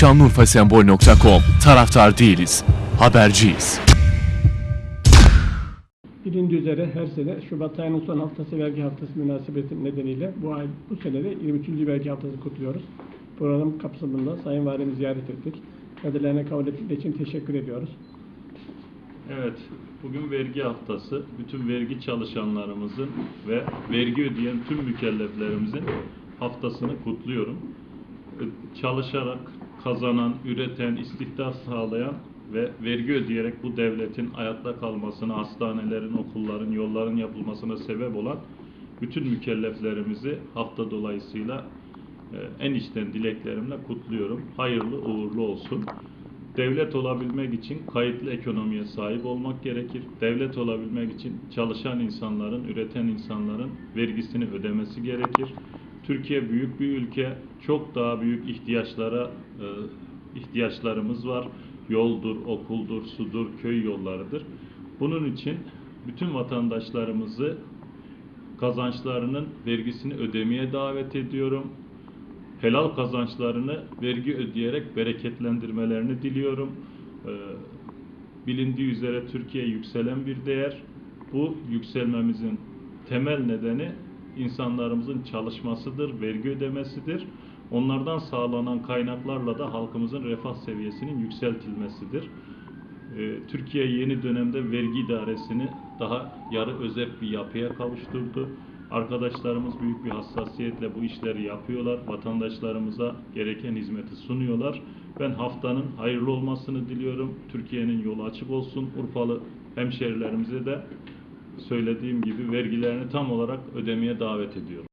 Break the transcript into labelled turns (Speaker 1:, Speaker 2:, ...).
Speaker 1: Şanlıurfasembol.com Taraftar değiliz, haberciyiz.
Speaker 2: Bilindiği üzere her sene Şubat ayının son haftası vergi haftası münasebeti nedeniyle bu ay bu sene de 23. vergi haftası kutluyoruz. Program kapsamında Sayın Valimizi ziyaret ettik. Kendilerine kabul ettikleri için teşekkür ediyoruz.
Speaker 3: Evet, bugün vergi haftası. Bütün vergi çalışanlarımızın ve vergi ödeyen tüm mükelleflerimizin haftasını kutluyorum. Ee, Çalışarak kazanan, üreten, istihdam sağlayan ve vergi ödeyerek bu devletin ayakta kalmasına, hastanelerin, okulların, yolların yapılmasına sebep olan bütün mükelleflerimizi hafta dolayısıyla e, en içten dileklerimle kutluyorum. Hayırlı uğurlu olsun. Devlet olabilmek için kayıtlı ekonomiye sahip olmak gerekir. Devlet olabilmek için çalışan insanların, üreten insanların vergisini ödemesi gerekir. Türkiye büyük bir ülke. Çok daha büyük ihtiyaçlara e, ihtiyaçlarımız var. Yoldur, okuldur, sudur, köy yollarıdır. Bunun için bütün vatandaşlarımızı kazançlarının vergisini ödemeye davet ediyorum helal kazançlarını vergi ödeyerek bereketlendirmelerini diliyorum. Ee, bilindiği üzere Türkiye yükselen bir değer. Bu yükselmemizin temel nedeni insanlarımızın çalışmasıdır, vergi ödemesidir. Onlardan sağlanan kaynaklarla da halkımızın refah seviyesinin yükseltilmesidir. Ee, Türkiye yeni dönemde vergi idaresini daha yarı özerk bir yapıya kavuşturdu. Arkadaşlarımız büyük bir hassasiyetle bu işleri yapıyorlar. Vatandaşlarımıza gereken hizmeti sunuyorlar. Ben haftanın hayırlı olmasını diliyorum. Türkiye'nin yolu açık olsun. Urfalı hemşerilerimize de söylediğim gibi vergilerini tam olarak ödemeye davet ediyorum.